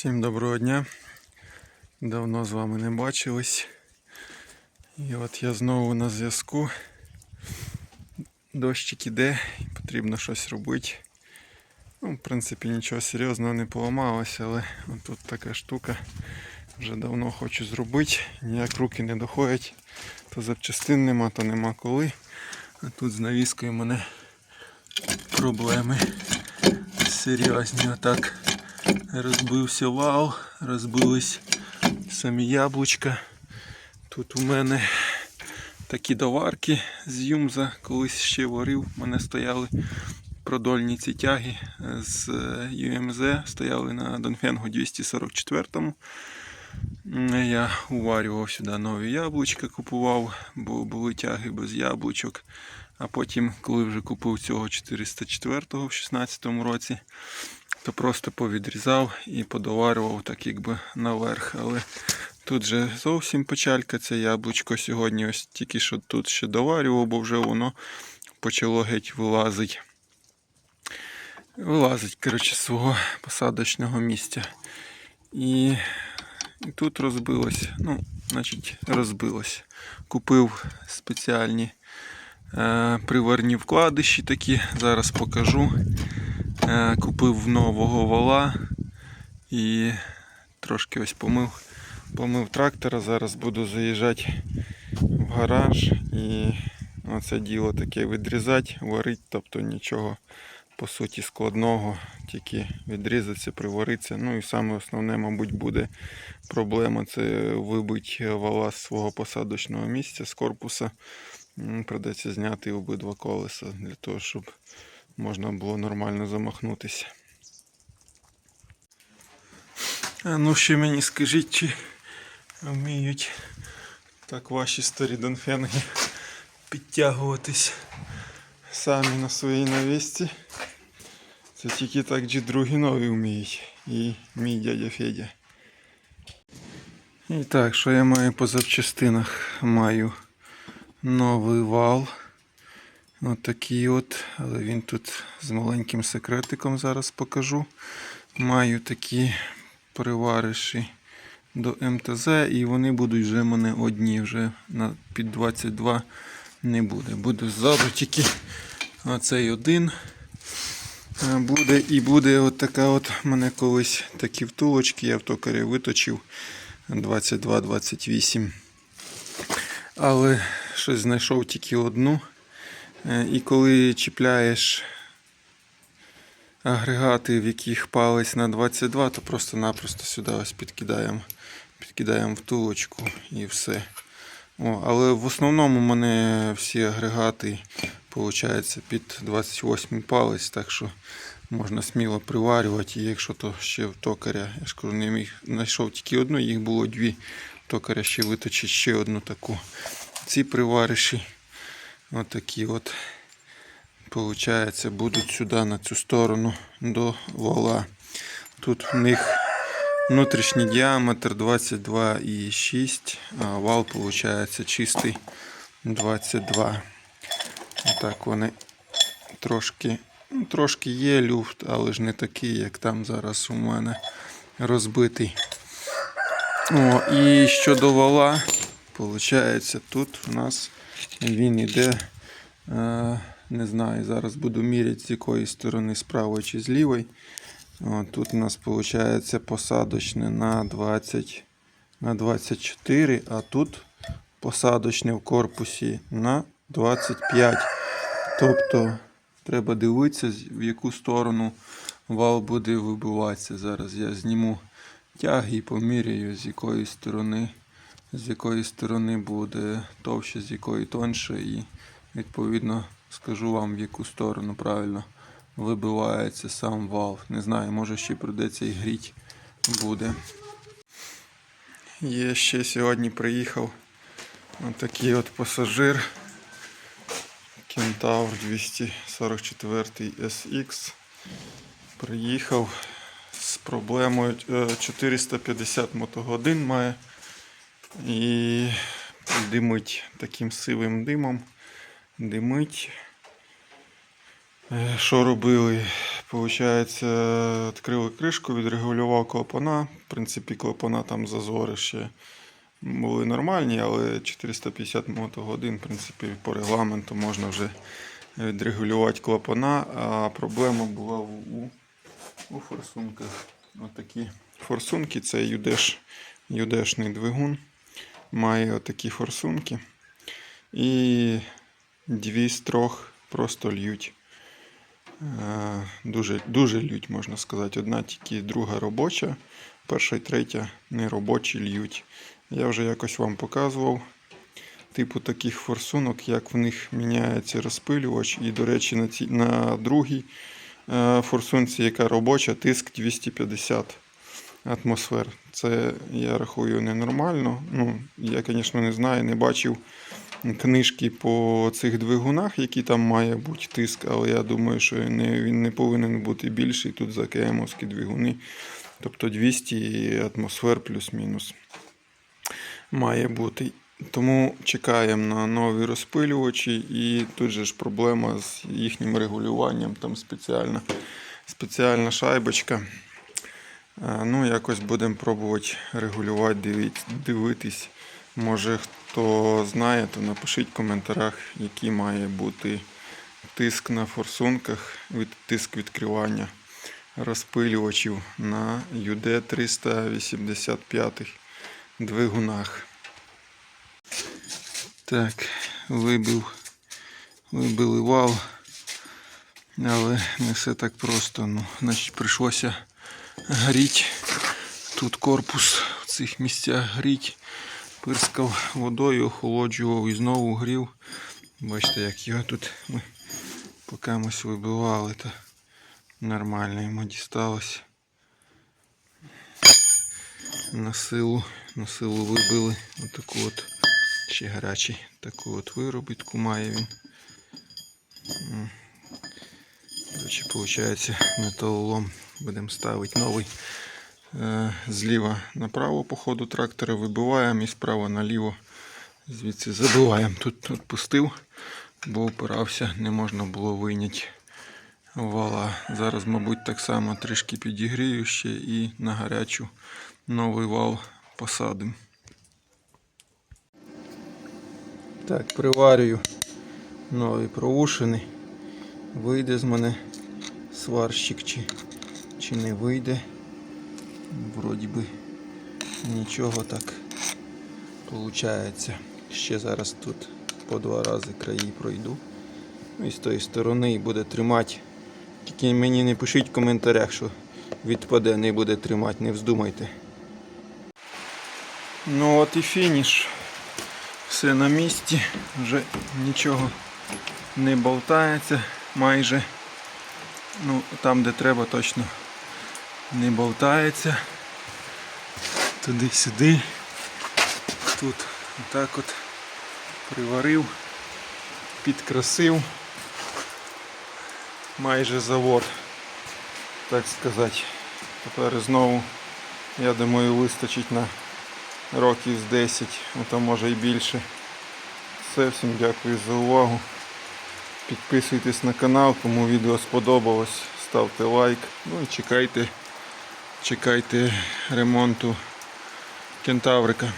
Всім доброго дня. Давно з вами не бачились. І от я знову на зв'язку. Дощик іде, потрібно щось робити. Ну, в принципі, нічого серйозного не поламалося, але тут така штука. Вже давно хочу зробити. Ніяк руки не доходять. То запчастин нема, то нема коли. А тут з навіскою мене проблеми серйозні. Отак розбився вал, розбились самі яблучка. Тут у мене такі доварки з Юмза, колись ще варив. У мене стояли продольні ці тяги з UMZ, стояли на Донфенгу 244. Я уварював сюди нові яблучка, купував, бо були тяги без яблучок. А потім, коли вже купив цього 404-го в 16 році, то просто повідрізав і подоварював так якби наверх. Але тут же зовсім печалька це яблучко сьогодні. Ось тільки що тут ще доварював, бо вже воно почало геть вилазить. Вилазить, коротше, з свого посадочного місця. І, і тут розбилось. Ну, значить, розбилось. Купив спеціальні е, приварні вкладиші такі, зараз покажу. Е, купив нового вала і трошки ось помив, помив трактора. Зараз буду заїжджати в гараж і оце діло таке відрізати, варити, тобто нічого по суті складного, тільки відрізатися, приваритися. Ну і саме основне, мабуть, буде проблема це вибити вала з свого посадочного місця з корпуса. Придеться зняти обидва колеса для того, щоб можна було нормально замахнутися. А ну ще мені скажіть, чи вміють так ваші старі донфенги підтягуватись самі на своїй навісці. Це тільки так G2 нові вміють. І мій дядя Федя. І так, що я маю по запчастинах? Маю новий вал. От такий от, але він тут з маленьким секретиком зараз покажу. Маю такі привариші до МТЗ, і вони будуть вже мене одні, вже на під 22 не буде. Буде ззаду тільки оцей один. Е, Буде і буде от така от мене колись такі втулочки, я в токарі виточив 22-28. Але щось знайшов тільки одну. Е, І коли чіпляєш агрегати, в яких палець на 22, то просто-напросто сюди ось підкидаємо, підкидаємо втулочку і все. О, але в основному у мене всі агрегати виходить, під 28 палець, так що можна сміло приварювати. І якщо то ще в токаря, я ж кажу, не міг, знайшов тільки одну, їх було дві. Токаря ще виточить ще одну таку. Ці привариші. Отакі от, получається, будуть сюди на цю сторону до вала. Тут в них внутрішній діаметр 22,6, а вал виходить чистий 22. Отак вони трошки, ну, трошки є люфт, але ж не такий, як там зараз у мене розбитий. О, і щодо вала, виходить, тут у нас він іде, е, не знаю, зараз буду міряти з якої сторони, з правої чи з лівої. Тут у нас виходить посадочне на 20, на 24, а тут посадочне в корпусі на 25. Тобто треба дивитися, в яку сторону вал буде вибиватися. Зараз я зніму тяги і поміряю, з якої сторони з якої сторони буде товще, з якої тонше, і відповідно скажу вам, в яку сторону правильно вибивається сам вал. Не знаю, може ще придеться і гріть буде. Є ще сьогодні приїхав отакий от пасажир Кентавр 244 SX. Приїхав з проблемою е, 450 мотогодин має і димить таким сивим димом. Димить. Е, Що робили? Получається, відкрили кришку, відрегулював клапана. В принципі, клапана там зазори ще були нормальні, але 450 мотогодин, в принципі, по регламенту можна вже відрегулювати клапана. А проблема була у, у форсунках. Отакі форсунки це юдеш, юдешний двигун. Має отакі форсунки. І дві з трьох просто льють. Е, Дуже, дуже лють, можна сказати. Одна тільки друга робоча, перша і третя не робочі льють. Я вже якось вам показував типу таких форсунок, як в них міняється розпилювач. І, до речі, на, ці, на другій е, форсунці, яка робоча, тиск 250 атмосфер. Це я рахую ненормально. Ну, я, звісно, не знаю, не бачив книжки по цих двигунах, які там має бути тиск, але я думаю, що він не повинен бути більший тут за КМовські двигуни. Тобто 200 атмосфер плюс-мінус має бути. Тому чекаємо на нові розпилювачі, і тут же ж проблема з їхнім регулюванням. Там спеціальна, спеціальна шайбочка. Е, Ну, якось будемо пробувати регулювати, дивитись. Може хто знає, то напишіть в коментарях, який має бути тиск на форсунках, від, тиск відкривання розпилювачів на UD 385 двигунах. Так, вибив, вибили вал, але не все так просто. Ну, значить, прийшлося гріти. Тут корпус в цих місцях гріть. Пирскав водою, охолоджував і знову грів. Бачите, як його тут ми покамось вибивали, то нормально йому дісталось. На силу, на силу вибили отаку от ще гарячий таку от виробітку має він. До речі, виходить, металолом будемо ставити новий. Е, Зліва направо по ходу трактора вибиваємо і справа наліво звідси забиваємо. Тут, тут пустив, бо опирався, не можна було вийняти вала. Зараз, мабуть, так само трішки підігрію ще і на гарячу новий вал посадимо. Так, приварюю нові провушини. Вийде з мене сварщик чи, чи не вийде. Вроді би нічого так виходить. Ще зараз тут по два рази краї пройду. Ну і з тої сторони і буде тримати. Тільки мені не пишіть в коментарях, що відпаде, не буде тримати, не вздумайте. Ну от і фініш. Все на місці, вже нічого не болтається майже. Ну, там, де треба, точно не болтається. Туди-сюди. Тут отак от приварив, підкрасив. Майже завод, так сказати. Тепер знову, я думаю, вистачить на років з 10, а то може і більше. Все, всім дякую за увагу. Підписуйтесь на канал, кому відео сподобалось, ставте лайк. Ну і чекайте, чекайте ремонту кентаврика.